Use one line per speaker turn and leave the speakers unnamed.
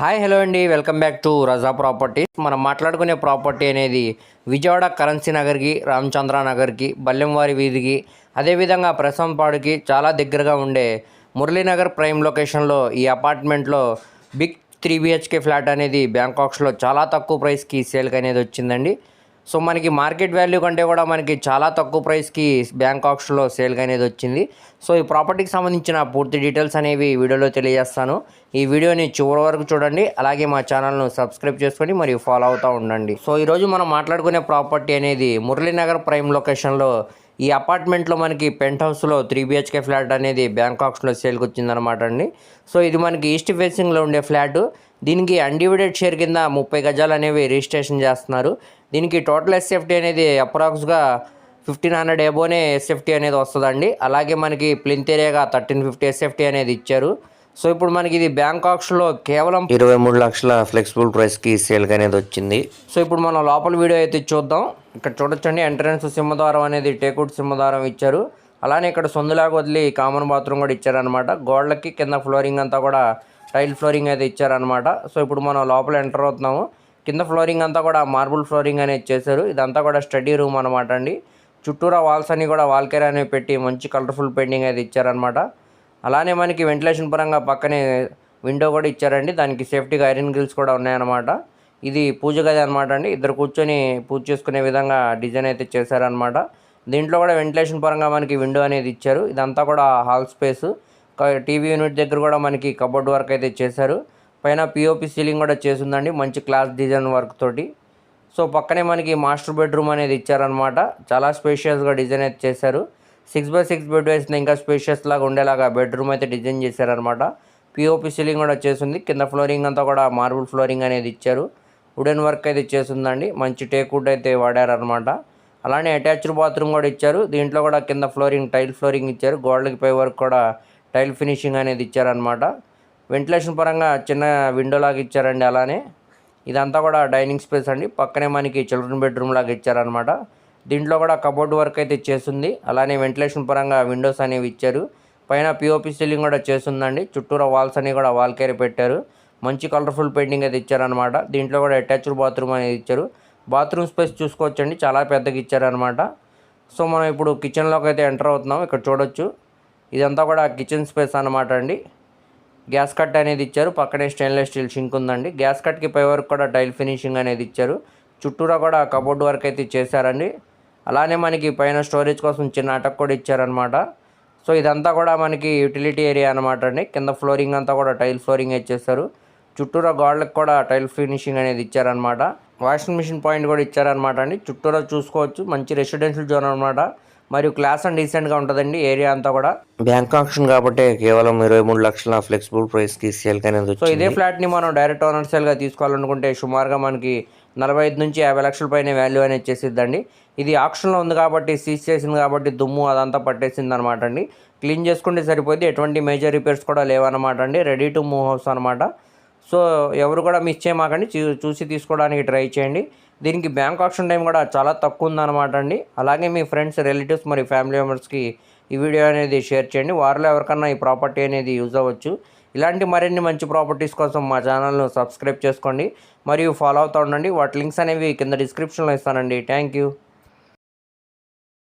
Hi hello అండి. Welcome back to Raza properties. మనం మాట్లాడుకునే ప్రాపర్టీ అనేది విజయవాడ కరెన్సీ నగర్కి రామచంద్ర నగర్కి బల్లెంవారి వీధికి అదేవిధంగా ప్రసంపాడుకి చాలా దగ్గరగా ఉండే మురళీనగర్ ప్రైమ్ లొకేషన్లో ఈ అపార్ట్మెంట్లో బిగ్ త్రీ బిహెచ్కే ఫ్లాట్ అనేది బ్యాంకాక్స్లో చాలా తక్కువ ప్రైస్కి సేల్కి అనేది వచ్చిందండి. సో మనకి మార్కెట్ వాల్యూ కంటే కూడా మనకి చాలా తక్కువ ప్రైస్కి బ్యాంకాక్స్లో సేల్గా అనేది వచ్చింది. సో ఈ ప్రాపర్టీకి సంబంధించిన పూర్తి డీటెయిల్స్ అనేవి వీడియోలో తెలియజేస్తాను. ఈ వీడియోని చివరి వరకు చూడండి. అలాగే మా ఛానల్ను సబ్స్క్రైబ్ చేసుకొని మరియు ఫాలో అవుతూ ఉండండి. సో ఈరోజు మనం మాట్లాడుకునే ప్రాపర్టీ అనేది మురళీనగర్ ప్రైమ్ లొకేషన్లో ఈ అపార్ట్మెంట్లో మనకి పెంట్ హౌస్లో త్రీ బిహెచ్కే ఫ్లాట్ అనేది బ్యాంకాక్స్లో సేల్కి వచ్చిందనమాట అండి. సో ఇది మనకి ఈస్ట్ ఫేసింగ్లో ఉండే ఫ్లాట్. దీనికి అన్డివిడెడ్ షేర్ కింద ముప్పై గజాలు అనేవి రిజిస్ట్రేషన్ చేస్తున్నారు. దీనికి టోటల్ ఎస్ఎఫ్టీ అనేది అప్రాక్స్గా ఫిఫ్టీన్ హండ్రెడ్ ఎబోనే ఎస్ఎఫ్టీ అనేది వస్తుందండి. అలాగే మనకి ప్లింత్ ఏరియాగా థర్టీన్ ఫిఫ్టీ ఎస్ఎఫ్టీ అనేది ఇచ్చారు. సో ఇప్పుడు మనకి ఇది బ్యాంకాక్స్లో కేవలం ఇరవై మూడు లక్షల ఫ్లెక్సిబుల్ ప్రైస్కి సేల్కి అనేది వచ్చింది. సో ఇప్పుడు మనం లోపల వీడియో అయితే చూద్దాం. ఇక్కడ చూడొచ్చండి ఎంట్రన్స్ సింహద్వారం అనేది టేకుడ్ సింహద్వారం ఇచ్చారు. అలానే ఇక్కడ సొందులాగా వదిలి కామన్ బాత్రూమ్ కూడా ఇచ్చారనమాట గోడలకి కింద ఫ్లోరింగ్ అంతా కూడా టైల్ ఫ్లోరింగ్ అయితే ఇచ్చారనమాట సో ఇప్పుడు మనం లోపల ఎంటర్ అవుతున్నాము. కింద ఫ్లోరింగ్ అంతా కూడా మార్బుల్ ఫ్లోరింగ్ అనేది చేశారు. ఇదంతా కూడా స్టడీ రూమ్ అనమాట అండి. చుట్టూరా వాల్స్ అన్ని కూడా వాల్కేర్ అనేవి పెట్టి మంచి కలర్ఫుల్ పెయింటింగ్ అయితే ఇచ్చారనమాట అలానే మనకి వెంటిలేషన్ పరంగా పక్కనే విండో కూడా ఇచ్చారండి. దానికి సేఫ్టీగా ఐరన్ గ్రిల్స్ కూడా ఉన్నాయన్నమాట. ఇది పూజ గది అనమాట అండి. ఇద్దరు కూర్చొని పూజ చేసుకునే విధంగా డిజైన్ అయితే చేశారనమాట దీంట్లో కూడా వెంటిలేషన్ పరంగా మనకి విండో అనేది ఇచ్చారు. ఇదంతా కూడా హాల్ స్పేస్. టీవీ యూనిట్ దగ్గర కూడా మనకి కబోర్డ్ వర్క్ అయితే చేశారు. పైన పిఓపి సీలింగ్ కూడా చేసిందండి. మంచి క్లాస్ డిజైన్ వర్క్ తోటి. సో పక్కనే మనకి మాస్టర్ బెడ్రూమ్ అనేది ఇచ్చారనమాట చాలా స్పేషియస్గా డిజైన్ అయితే చేశారు. సిక్స్ బై సిక్స్ బెడ్ వేసిన ఇంకా స్పేషియస్ లాగా ఉండేలాగా బెడ్రూమ్ అయితే డిజైన్ చేశారనమాట పిఓపి సీలింగ్ కూడా చేసింది. కింద ఫ్లోరింగ్ అంతా కూడా మార్బుల్ ఫ్లోరింగ్ అనేది ఇచ్చారు. వుడెన్ వర్క్ అయితే చేసిందండి మంచి టేక్వుడ్ అయితే వాడారనమాట అలానే అటాచ్డ్ బాత్రూమ్ కూడా ఇచ్చారు. దీంట్లో కూడా కింద ఫ్లోరింగ్ టైల్ ఫ్లోరింగ్ ఇచ్చారు. గోడలకి పై వరకు కూడా టైల్ ఫినిషింగ్ అనేది ఇచ్చారనమాట వెంటిలేషన్ పరంగా చిన్న విండో లాగా ఇచ్చారండి అలానే. ఇదంతా కూడా డైనింగ్ స్పేస్ అండి. పక్కనే మనకి చిల్డ్రన్ బెడ్రూమ్ లాగా ఇచ్చారనమాట దీంట్లో కూడా కబోర్డ్ వర్క్ అయితే చేస్తుంది. అలానే వెంటిలేషన్ పరంగా విండోస్ అనేవి ఇచ్చారు. పైన పిఓపి సీలింగ్ కూడా చేస్తుందండి. చుట్టూరా వాల్స్ అనేవి కూడా వాల్ కేర్ పెట్టారు. మంచి కలర్ఫుల్ పెయింటింగ్ అయితే ఇచ్చారనమాట దీంట్లో కూడా అటాచ్డ్ బాత్రూమ్ అనేది ఇచ్చారు. బాత్రూమ్ స్పేస్ చూసుకోవచ్చండి. చాలా పెద్దగా ఇచ్చారనమాట సో మనం ఇప్పుడు కిచెన్లోకి అయితే ఎంటర్ అవుతున్నాం. ఇక్కడ చూడొచ్చు. ఇదంతా కూడా కిచెన్ స్పేస్ అనమాట అండి. గ్యాస్ కట్ అనేది ఇచ్చారు. పక్కనే స్టెయిన్లెస్ స్టీల్ షింక్ ఉందండి. గ్యాస్ కట్కి పై వరకు కూడా టైల్ ఫినిషింగ్ అనేది ఇచ్చారు. చుట్టూరా కూడా కబోర్డ్ వర్క్ అయితే చేశారండి. అలానే మనకి పైన స్టోరేజ్ కోసం చిన్న అటక్ కూడా ఇచ్చారనమాట సో ఇదంతా కూడా మనకి యూటిలిటీ ఏరియా అనమాట అండి. కింద ఫ్లోరింగ్ అంతా కూడా టైల్ ఫ్లోరింగ్ ఇచ్చేసారు చుట్టూరా గోడలకు కూడా టైల్ ఫినిషింగ్ అనేది ఇచ్చారనమాట వాషింగ్ మిషన్ పాయింట్ కూడా ఇచ్చారనమాట అండి. చుట్టూరా చూసుకోవచ్చు. మంచి రెసిడెన్షియల్ జోన్ అనమాట మరియు క్లాస్ అండ్ డీసెంట్గా ఉంటుందండి ఏరియా అంతా కూడా. బ్యాంక్ ఆప్షన్ కాబట్టి కేవలం ఇరవై మూడు లక్షల ఫ్లెక్సిబుల్ ప్రైస్కి సేల్ అనేది సో ఇదే ఫ్లాట్ని మనం డైరెక్ట్ ఓనర్ సేల్గా తీసుకోవాలనుకుంటే సుమారుగా మనకి నలభై ఐదు నుంచి యాభై లక్షల పైన వాల్యూ అనేది చేసిద్దండి. ఇది ఆప్షన్లో ఉంది కాబట్టి సీజ్ చేసింది కాబట్టి దుమ్ము అదంతా పట్టేసింది అనమాట అండి. క్లీన్ చేసుకుంటే సరిపోద్ది. ఎటువంటి మేజర్ రిపేర్స్ కూడా లేవన్నమాట అండి. రెడీ టు మూవ్ హౌస్ అనమాట సో ఎవరు కూడా మిస్ చేయమాకండి. చూ- చూసి తీసుకోవడానికి ట్రై చేయండి. దీనికి బ్యాంక్ ఆప్షన్ టైం కూడా చాలా తక్కువ ఉందన్నమాట అండి. అలాగే మీ ఫ్రెండ్స్ రిలేటివ్స్ మరియు ఫ్యామిలీ మెంబర్స్కి ఈ వీడియో అనేది షేర్ చేయండి. వారిలో ఎవరికన్నా ఈ ప్రాపర్టీ అనేది యూజ్ అవ్వచ్చు. ఇలాంటి మరిన్ని మంచి ప్రాపర్టీస్ కోసం మా ఛానల్ను సబ్స్క్రైబ్ చేసుకోండి. మరియు ఫాలో అవుతూ ఉండండి. వాటి లింక్స్ అనేవి కింద డిస్క్రిప్షన్లో ఇస్తానండి. Thank you